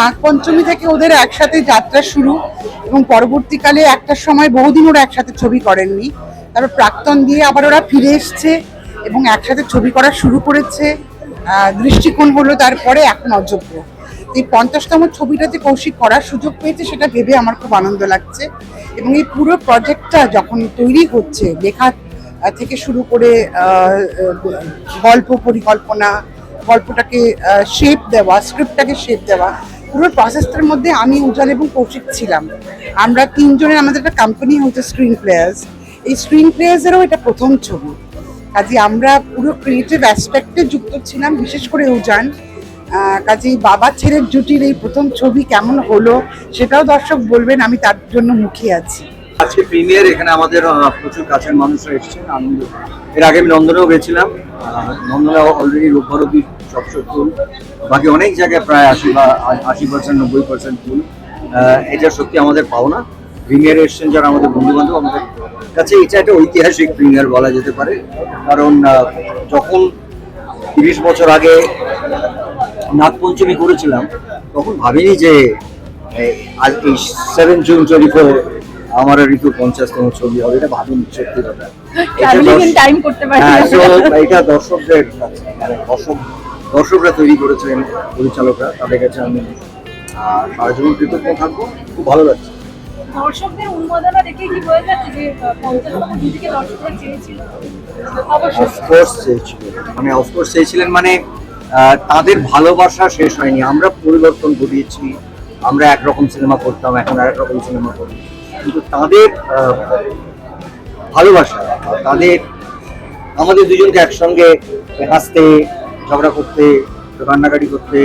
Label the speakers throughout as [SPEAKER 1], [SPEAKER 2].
[SPEAKER 1] নাগপঞ্চমী থেকে ওদের একসাথে যাত্রা শুরু এবং পরবর্তীকালে একটা সময় বহুদিন ওরা একসাথে ছবি করেননি। তারপর প্রাক্তন দিয়ে আবার ওরা ফিরে এসছে এবং একসাথে ছবি করা শুরু করেছে। দৃষ্টিকোণ হলো তারপরে এখন অযোগ্য। এই পঞ্চাশতম ছবিটা যে কৌশিক করার সুযোগ পেয়েছে, সেটা ভেবে আমার খুব আনন্দ লাগছে। এবং এই পুরো প্রজেক্টটা যখন তৈরি হচ্ছে, লেখা থেকে শুরু করে গল্প পরিকল্পনা, গল্পটাকে শেপ দেওয়া স্ক্রিপ্টটাকে শেপ দেওয়া পুরো প্রসেসটার মধ্যে আমি উজ্জ্বল এবং কৌশিক ছিলাম। আমরা তিনজনের, আমাদের একটা কোম্পানি হচ্ছে স্ক্রিন প্লেয়ার্স এই স্ক্রিন প্লেয়ার্সেরও এটা প্রথম ছবি। কাজে আমরা পুরো ক্রিয়েটিভ অ্যাসপেক্টে যুক্ত ছিলাম, বিশেষ করে উজান। কাজে বাবা ছেলের জুটির এই প্রথম ছবি কেমন হলো, সেটাও দর্শক বলবেন, আমি তার জন্য মুখিয়ে আছি।
[SPEAKER 2] আজকে প্রিমিয়ার এখানে আমাদের প্রচুর কাছের মানুষরা এসেছেন, আনন্দ এর আগে আমি লন্ডনেও গেছিলাম লন্ডনে অলরেডি রোববার অব্দি সবসময় ফুল, বাকি অনেক জায়গায় প্রায় আশি বা আশি পার্সেন্ট নব্বই পার্সেন্ট ফুল। এটা সত্যি আমাদের পাওনা। প্রিমিয়ার এসছেন যারা আমাদের বন্ধু বান্ধব আমাদের কাছে এটা একটা ঐতিহাসিক প্রিমিয়ার বলা যেতে পারে। কারণ যখন তিরিশ বছর আগে নাগপঞ্চমী করেছিলাম, তখন ভাবিনি যে আজ এই সেভেন জুন টোয়েন্টি ফোর আমার ঋতু পঞ্চাশতম ছবি হবে এটা ভাবিনি সত্যি কথা। এটা
[SPEAKER 3] ট্রাভেলিং টাইম করতে পারি।
[SPEAKER 2] হ্যাঁ এটা দর্শকদের কাছে মানে দর্শক দর্শকরা তৈরি করেছেন পরিচালকরা তাদের কাছে আমি সারা জীবন কৃতজ্ঞ থাকব খুব ভালো লাগছে।
[SPEAKER 3] দর্শকদের উন্মাদনা দেখে কি হয়ে যাচ্ছে যে পঞ্চাশতম দিকে দর্শকরা চেয়েছিল?
[SPEAKER 2] অফকোর্স চেয়েছিলেন মানে অফকোর্স চেয়েছিলেন মানে তাদের ভালোবাসা শেষ হয়নি। আমরা পরিবর্তন ঘটিয়েছি আমরা একরকম সিনেমা করতাম এখন আর রকম সিনেমা করি কিন্তু তাদের ভালোবাসা, তাদের, আমাদের দুজনকে একসঙ্গে হাসতে, ঝগড়া করতে, কান্নাকাটি করতে,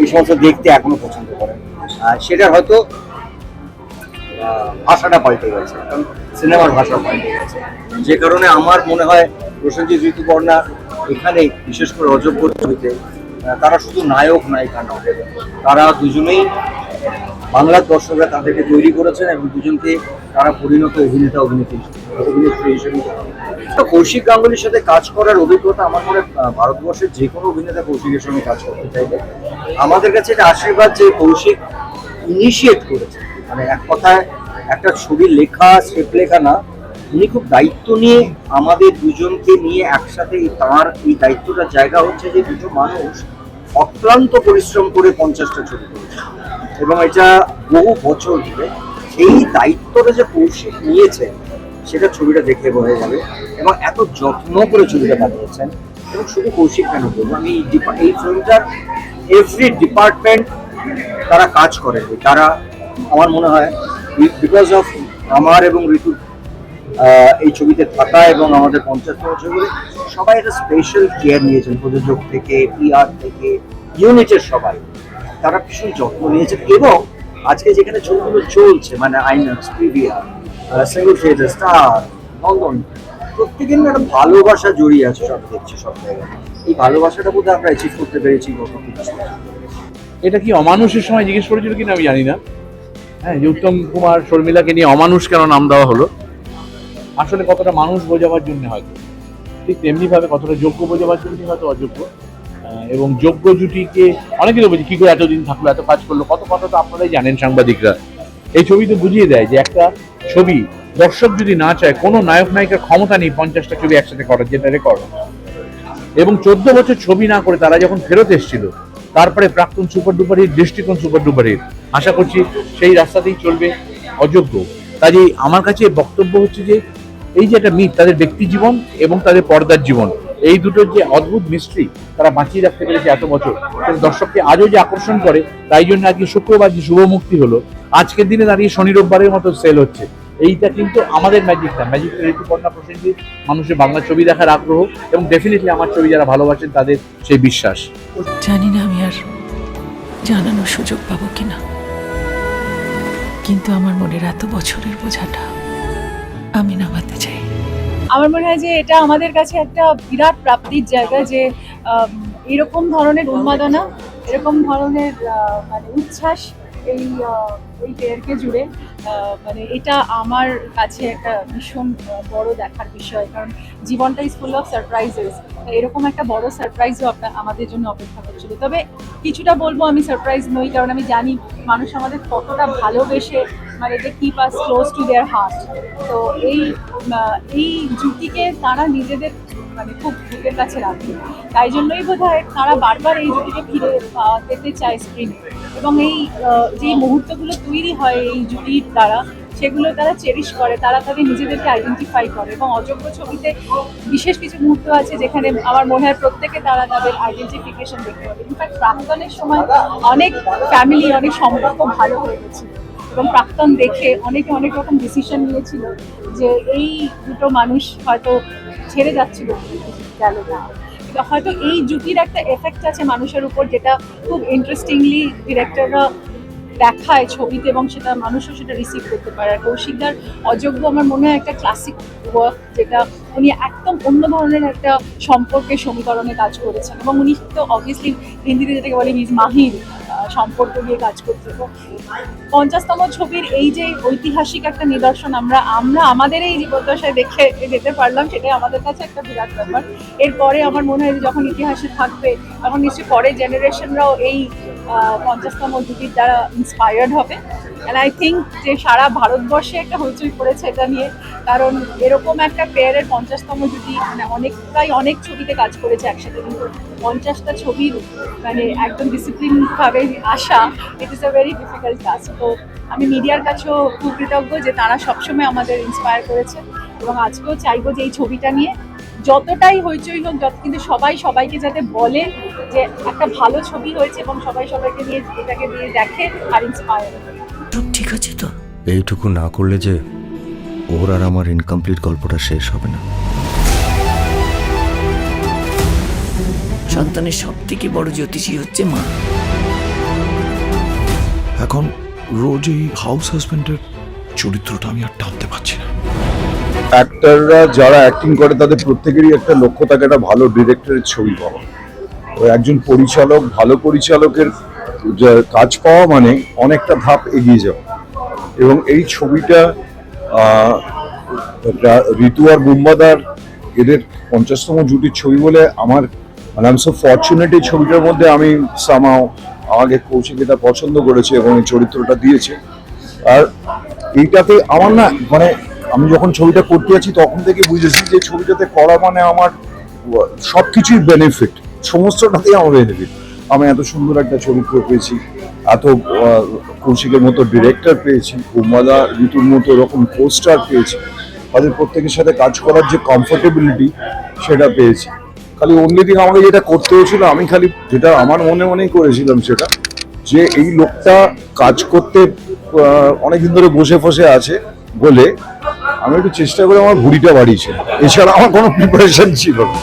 [SPEAKER 2] এই সমস্ত দেখতে এখনও পছন্দ করেন। আর সেটা হয়তো ভাষাটা পাল্টে গেছে, কারণ সিনেমার ভাষা পাল্টে গেছে। যে কারণে আমার মনে হয় প্রসেনজিৎ ঋতুপর্ণা এখানে, বিশেষ করে অযোগ্য ছবিতে তারা শুধু নায়ক নায়িকা নয়, তারা দুজনেই বাংলার দর্শকরা তাদেরকে তৈরি করেছেন এবং দুজনকে তারা পরিণত অভিনেতা, অভিনেত্রী অভিনেত্রী হিসেবে তো কৌশিক গাঙ্গুলির সাথে কাজ করার অভিজ্ঞতা আমার মনে ভারতবর্ষের যে কোনো অভিনেতা কৌশিকের সঙ্গে কাজ করতে চাইবে। আমাদের কাছে এটা আশীর্বাদ যে কৌশিক ইনিশিয়েট করেছে। মানে এক কথায় একটা ছবি লেখা স্ক্রিপ্ট লেখা না, উনি খুব দায়িত্ব নিয়ে আমাদের দুজনকে নিয়ে একসাথে তাঁর এই দায়িত্বটার জায়গা হচ্ছে যে দুটো মানুষ অক্লান্ত পরিশ্রম করে পঞ্চাশটা ছবি করেছে এবং এটা বহু বছর ধরে এই দায়িত্বটা যে কৌশিক নিয়েছে, সেটা ছবিটা দেখলে বোঝা যাবে এবং এত যত্ন করে ছবিটা বানিয়েছেন। এবং শুধু কৌশিক কেন বলব, আমি এই ফিল্মটার এভরি ডিপার্টমেন্ট তারা কাজ করে তারা, আমার মনে হয় বিকজ অফ আমার এবং ঋতু এই ছবিতে থাকা এবং আমাদের পঞ্চায়েত ছবিগুলো সবাই একটা স্পেশাল কেয়ার নিয়েছেন, প্রযোজক থেকে পিআর থেকে ইউনিটের সবাই। তারা ভীষণ যত্ন নিয়েছেন এবং আজকে যেখানে ছবিগুলো চলছে মানে আইনক্স প্রিভিয়ার সিঙ্গল থিয়েটার স্টার নন্দন, প্রত্যেকের একটা ভালোবাসা জড়িয়ে আছে, সব দেখছি সব জায়গায়। এই ভালোবাসাটা বোধহয় আমরা অ্যাচিভ করতে পেরেছি গত কিছু
[SPEAKER 4] এটা কি অমানুষের সময় জিজ্ঞেস করেছিল কিনা আমি জানি না। হ্যাঁ যে উত্তম কুমার শর্মিলাকে নিয়ে অমানুষ কেন নাম দেওয়া হলো? আসলে কতটা মানুষ বোঝাবার জন্য হয়তো। ঠিক তেমনি ভাবে কতটা যোগ্য বোঝাবার জন্য হয়তো অযোগ্য। এবং যোগ্য জুটিকে অনেকে বলছি, কি করে এতদিন থাকল, এত কাজ করল? কত কথা তো আপনারাই জানেন সাংবাদিকরা। এই ছবি তো বুঝিয়ে দেয় যে একটা ছবি দর্শক যদি না চায়, কোনো নায়ক, নায়িকার ক্ষমতা নেই পঞ্চাশটা ছবি একসাথে করার, যেটা রেকর্ড এবং চোদ্দ বছর ছবি না করে তারা যখন ফেরত এসেছিল, তারপরে Praktan super duper hit Drishtikone super duper hit আশা করছি সেই রাস্তাতেই চলবে অযোগ্য। কাজেই আমার কাছে বক্তব্য হচ্ছে যে, এই যে একটা মিথ, তাদের ব্যক্তি জীবন এবং তাদের পর্দার জীবন এই দুটোর যে অদ্ভুত মিস্ট্রি তারা বাঁচিয়ে রাখতে পেরেছে এত বছর। দর্শককে আজও যে আকর্ষণ করে, তাই জন্য আজকে শুক্রবার যে শুভ মুক্তি হলো, আজকের দিনে দাঁড়িয়ে শনি রোববারের মতো সেল হচ্ছে। এইটা কিন্তু আমাদের ম্যাজিক না ম্যাজিক ঋতুপর্ণা প্রসেনজিৎ মানুষের বাংলা ছবি দেখার আগ্রহ এবং ডেফিনেটলি আমার ছবি যারা ভালোবাসেন তাদের সেই বিশ্বাস।
[SPEAKER 5] জানি না আমি আর জানানোর সুযোগ পাবো কিনা। কিন্তু আমার মনের এত বছরের বোঝাটা আমি নামাতে চাই।
[SPEAKER 3] আমার মনে হয় যে এটা আমাদের কাছে একটা বিরাট প্রাপ্তির জায়গা যে এরকম ধরনের উন্মাদনা, এরকম ধরনের মানে উচ্ছ্বাস এই এই পেয়ারকে জুড়ে মানে এটা আমার কাছে একটা ভীষণ বড় দেখার বিষয়। কারণ জীবনটা ফুল অফ সারপ্রাইজেস এরকম একটা বড় সারপ্রাইজও আপনার আমাদের জন্য অপেক্ষা করছিল। তবে কিছুটা বলব আমি সারপ্রাইজ নই, কারণ আমি জানি মানুষ আমাদের কতটা ভালোবেসে মানে they keep us close to their heart তো এই এই জুটিকে তারা নিজেদের মানে খুব বুকের কাছে রাখে। তাই জন্যই বোধ হয় তারা বারবার এই জুটিকে ফিরে পেতে চায় স্ক্রিনে এবং এই যে মুহূর্তগুলো তৈরি হয় এই জুটির দ্বারা, সেগুলো তারা চেরিশ করে, তারা তাদের নিজেদেরকে আইডেন্টিফাই করে এবং অযোগ্য ছবিতে বিশেষ কিছু মুহূর্ত আছে যেখানে আমার মনে হয় প্রত্যেকে তারা তাদের আইডেন্টিফিকেশন দেখতে পাবে। ইনফ্যাক্ট প্রাক্তনের সময় অনেক ফ্যামিলি অনেক সম্পর্ক ভালো হয়ে গেছিল এবং প্রাক্তন দেখে অনেকে অনেক রকম ডিসিশন নিয়েছিল যে এই দুটো মানুষ হয়তো ছেড়ে যাচ্ছিল গেল না। হয়তো এই জুটির একটা এফেক্ট আছে মানুষের উপর যেটা খুব ইন্টারেস্টিংলি ডিরেক্টররা দেখায় ছবিতে এবং সেটা মানুষও সেটা রিসিভ করতে পারে। আর কৌশিকদার অযোগ্য আমার মনে হয় একটা ক্লাসিক ওয়ার্ক যেটা উনি একদম অন্য ধরনের একটা সম্পর্কের সমীকরণে কাজ করেছেন। এবং উনি তো অবভিয়াসলি হিন্দিতে যেটাকে বলে মিজ মাহির সম্পর্ক নিয়ে কাজ করতে পঞ্চাশতম ছবির এই যে ঐতিহাসিক একটা নিদর্শন, আমরা আমরা আমাদের এই জীবদ্দশায় দেখে যেতে পারলাম, সেটাই আমাদের কাছে একটা বিরাট ব্যাপার। এরপরে আমার মনে হয় যে যখন ইতিহাসে থাকবে, তখন নিশ্চয়ই পরের জেনারেশনরাও এই পঞ্চাশতম জুটির দ্বারা ইন্সপায়ার্ড হবে। অ্যান্ড আই থিঙ্ক যে সারা ভারতবর্ষে একটা হইচই পড়েছে এটা নিয়ে, কারণ এরকম একটা পেয়ারের পঞ্চাশতম জুটি মানে অনেকটাই অনেক ছবিতে কাজ করেছে একসাথে, কিন্তু পঞ্চাশটা ছবির মানে একদম ডিসিপ্লিনভাবে আসা it is a very difficult task তো আমি মিডিয়ার কাছেও খুব কৃতজ্ঞ যে তারা সবসময় আমাদের ইন্সপায়ার করেছে এবং আজকেও চাইব যে এই ছবিটা নিয়ে যতটাই হইচই হোক, যত কিন্তু সবাই সবাইকে যাতে বলে যে একটা ভালো ছবি হয়েছে এবং সবাই সবাইকে নিয়ে এটাকে দিয়ে দেখে আর ইন্সপায়ার
[SPEAKER 5] ঠিক আছে তো?
[SPEAKER 6] এইটুকু না করলে যে ওর আর আমার ইনকমপ্লিট গল্পটা শেষ হবে না।
[SPEAKER 5] সন্তানের সব থেকে বড় জ্যোতিষী হচ্ছে মা।
[SPEAKER 7] এখন রোজ এই হাউস হাজবেন্ডের চরিত্রটা আমি আর টানতে পারছি না।
[SPEAKER 8] অ্যাক্টাররা যারা অ্যাক্টিং করে তাদের প্রত্যেকেরই একটা লক্ষ্য থাকে একটা ভালো ডিরেক্টরের ছবি পাওয়া। তো একজন পরিচালক ভালো পরিচালকের কাজ পাওয়া মানে অনেকটা ধাপ এগিয়ে যাওয়া। এবং এই ছবিটা ঋতু আর বুম্বাদার এদের পঞ্চাশতম জুটির ছবি বলে আমার মানে আমি সব ফর্চুনেট এই ছবিটার মধ্যে আমি সামাও আমাকে কৌশিক এটা পছন্দ করেছে এবং এই চরিত্রটা দিয়েছে। আর এইটাতে আমার না মানে আমি যখন ছবিটা করতে আছি তখন থেকে বুঝেছি যে ছবিটাতে করা মানে আমার সব কিছুই বেনিফিট সমস্তটাতেই আমার বেনিফিট আমি এত সুন্দর একটা চরিত্র পেয়েছি, এত কৌশিকের মতো ডিরেক্টর পেয়েছি উম্মাদা ঋতুর মতো এরকম পোস্টার পেয়েছি তাদের প্রত্যেকের সাথে কাজ করার যে কমফোর্টেবিলিটি সেটা পেয়েছি। খালি অন্য দিন আমাকে যেটা করতে হয়েছিল, আমি খালি যেটা আমার মনে মনেই করেছিলাম সেটা, যে এই লোকটা কাজ করতে অনেকদিন ধরে বসে ফসে আছে বলে আমি একটু চেষ্টা করে আমার ভুড়িটা বাড়িয়েছি এছাড়া আমার কোনো প্রিপারেশন ছিল না।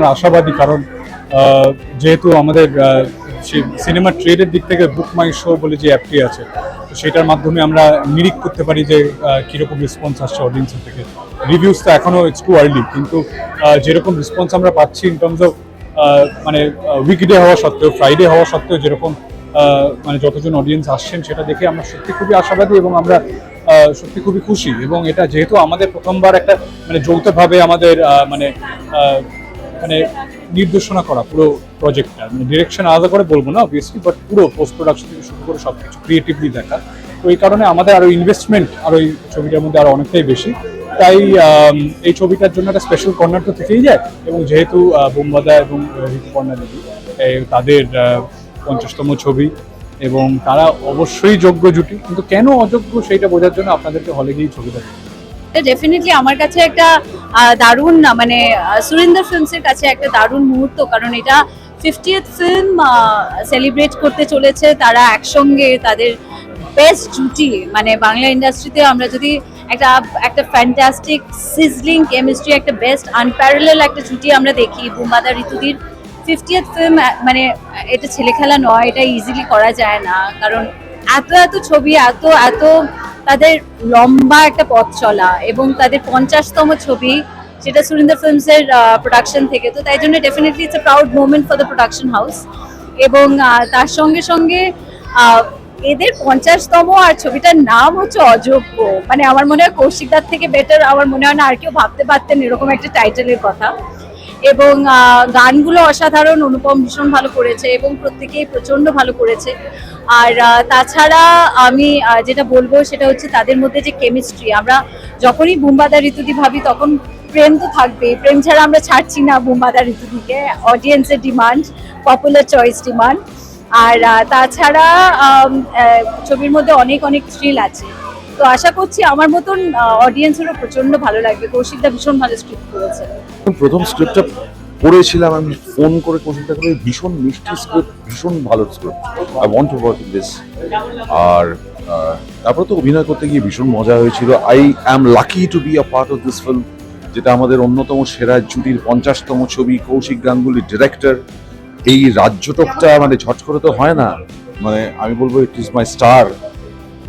[SPEAKER 9] আমরা আশাবাদী, কারণ যেহেতু আমাদের সিনেমা ট্রেডের দিক থেকে বুক মাই শো বলে যে অ্যাপটি আছে, তো সেটার মাধ্যমে আমরা নিরিখ করতে পারি যে কীরকম রেসপন্স আসছে অডিয়েন্সের থেকে। রিভিউস তো এখনও একটু আর্লি কিন্তু যেরকম রেসপন্স আমরা পাচ্ছি ইন টার্মস অফ মানে উইকডে হওয়া সত্ত্বেও ফ্রাইডে হওয়া সত্ত্বেও যেরকম মানে যতজন অডিয়েন্স আসছেন সেটা দেখে আমরা সত্যি খুবই আশাবাদী এবং আমরা সত্যি খুবই খুশি। এবং এটা যেহেতু আমাদের প্রথমবার একটা মানে যৌথভাবে আমাদের মানে মানে নির্দেশনা করা পুরো প্রজেক্টটা মানে ডিরেকশন আলাদা করে বলব না অবভিয়াসলি বাট পুরো পোস্ট প্রোডাকশন থেকে শুরু করে সব কিছু ক্রিয়েটিভলি দেখা। তো এই কারণে আমাদের আরও ইনভেস্টমেন্ট আরও এই ছবিটার মধ্যে আরও অনেকটাই বেশি। তাই এই ছবিটার জন্য একটা স্পেশাল কর্নার তো থেকেই যায়, এবং যেহেতু বোমবাদা এবং ঋতুপর্ণা দেবী তাদের পঞ্চাশতম ছবি, এবং তারা অবশ্যই যোগ্য জুটি। কিন্তু কেন অযোগ্য সেইটা বোঝার জন্য আপনাদেরকে হলে গিয়ে ছবিটা
[SPEAKER 10] ডেফিনেটলি আমার কাছে একটা দারুণ মানে সুরিন্দর ফিল্মসের কাছে একটা দারুণ মুহূর্ত। কারণ এটা ফিফটিয়েথ ফিল্ম সেলিব্রেট করতে চলেছে তারা একসঙ্গে তাদের বেস্ট জুটি। মানে বাংলা ইন্ডাস্ট্রিতে আমরা যদি একটা একটা ফ্যান্টাস্টিক সিজলিং কেমিস্ট্রি একটা বেস্ট আনপ্যারালেল একটা জুটি আমরা দেখি, বুম্বাদা ঋতুদির ফিফটিয়েথ ফিল্ম মানে এটা ছেলে খেলা নয়, এটা ইজিলি করা যায় না। কারণ এত এত ছবি, এত এত তাদের লম্বা একটা পথ চলা এবং তাদের পঞ্চাশতম ছবি সেটা সুরিন্দর ফিল্মসের প্রোডাকশন থেকে। তো তাই জন্য definitely it's a proud moment for the production house এবং তার সঙ্গে সঙ্গে এদের পঞ্চাশতম আর ছবিটার নাম হচ্ছে অযোগ্য। মানে আমার মনে হয় কৌশিকদার থেকে বেটার আমার মনে হয় না আর কেউ ভাবতে পারতেন এরকম একটা টাইটেলের কথা। এবং গানগুলো অসাধারণ, অনুপম ভীষণ ভালো করেছে এবং প্রত্যেকেই প্রচণ্ড ভালো করেছে। আর তাছাড়া আমি যেটা বলব সেটা হচ্ছে তাদের মধ্যে যে কেমিস্ট্রি আমরা যখনই বুম্বাদা ঋতুদি ভাবি তখন প্রেম তো থাকবে প্রেম ছাড়া আমরা ছাড়ছি না বুম্বাদা ঋতুদিকে। অডিয়েন্সের ডিমান্ড পপুলার চয়েস ডিমান্ড আর তাছাড়া ছবির মধ্যে অনেক অনেক থ্রিল আছে। তো আশা করছি আমার মতন অডিয়েন্সেরও প্রচণ্ড ভালো লাগবে। কৌশিকদা ভীষণ ভালো স্ক্রিপ্ট করেছে।
[SPEAKER 8] প্রথম স্ক্রিপ্টটা পড়েছিলাম, আমি ফোন করে কোশ্চেনটা করে ভীষণ মিষ্টি স্ক্রিপ্ট ভীষণ ভালো script I want to work this আর তারপর তো অভিনয় করতে গিয়ে ভীষণ মজা হয়েছিল। I am lucky to be a part of this film যেটা আমাদের অন্যতম সেরা জুটির পঞ্চাশতম ছবি, কৌশিক গাঙ্গুলির ডিরেক্টর এই রাজ্যটকটা মানে ঝট করে তো হয় না। মানে আমি বলব ইট ইজ মাই স্টার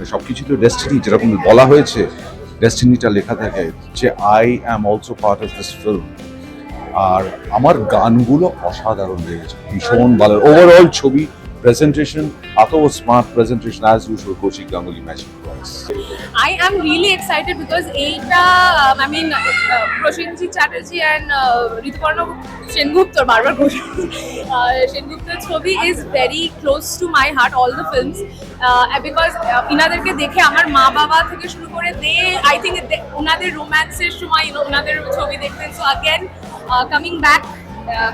[SPEAKER 8] সবকিছু তো ডেস্টিনি যেরকম বলা হয়েছে ডেস্টিনিটা লেখা থাকে যে I am also part of this film আর আমার গানগুলো অসাধারণ লেগেছে, ভীষণ ভালো। ওভারঅল ছবি প্রেজেন্টেশন এত smart presentation as usual Kaushik Ganguly magic
[SPEAKER 11] I am really excited because এইটা um, I mean uh, Prosenjit Chatterjee and uh, Rituparna সেনগুপ্তর বারবার ঘোষ সেনগুপ্তর ছবি is very close to my heart all the films because ইনাদেরকে দেখে আমার মা বাবা থেকে শুরু করে দে আই থিঙ্ক ওনাদের রোম্যান্সের সময় ওনাদের ছবি দেখতেন so again coming back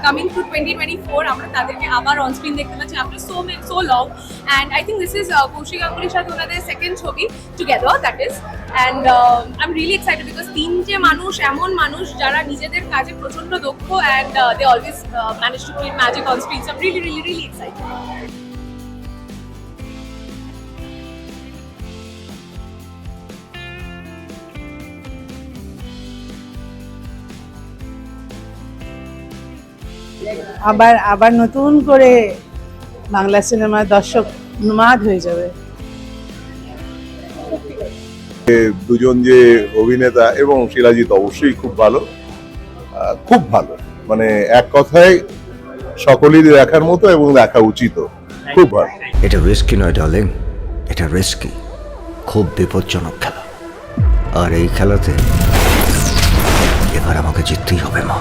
[SPEAKER 11] coming to twenty twenty four আমরা তাদেরকে আবার অন স্ক্রিন দেখতে পাচ্ছি after so many so long and I think this is Kaushik গাঙ্গুলির সাথে ওনাদের সেকেন্ড ছবি together that is and I am really excited because তিনটে মানুষ, এমন মানুষ যারা নিজেদের কাজে প্রচণ্ড দক্ষ and they always manage to create magic on screen am really really really excited
[SPEAKER 1] আবার আবার নতুন করে বাংলা সিনেমার দর্শক উন্মাদ হয়ে যাবে।
[SPEAKER 8] দুজন যে অভিনেতা এবং শিলাজিৎ অবশ্যই খুব ভালো খুব ভালো। মানে এক কথায় সকলেরই দেখার মতো এবং দেখা উচিত। খুব ভালো।
[SPEAKER 6] এটা রিস্কি নয় ডার্লিং এটা রিস্কি খুব বিপজ্জনক খেলা। আর এই খেলাতে এবার আমাকে জিততেই হবে মা।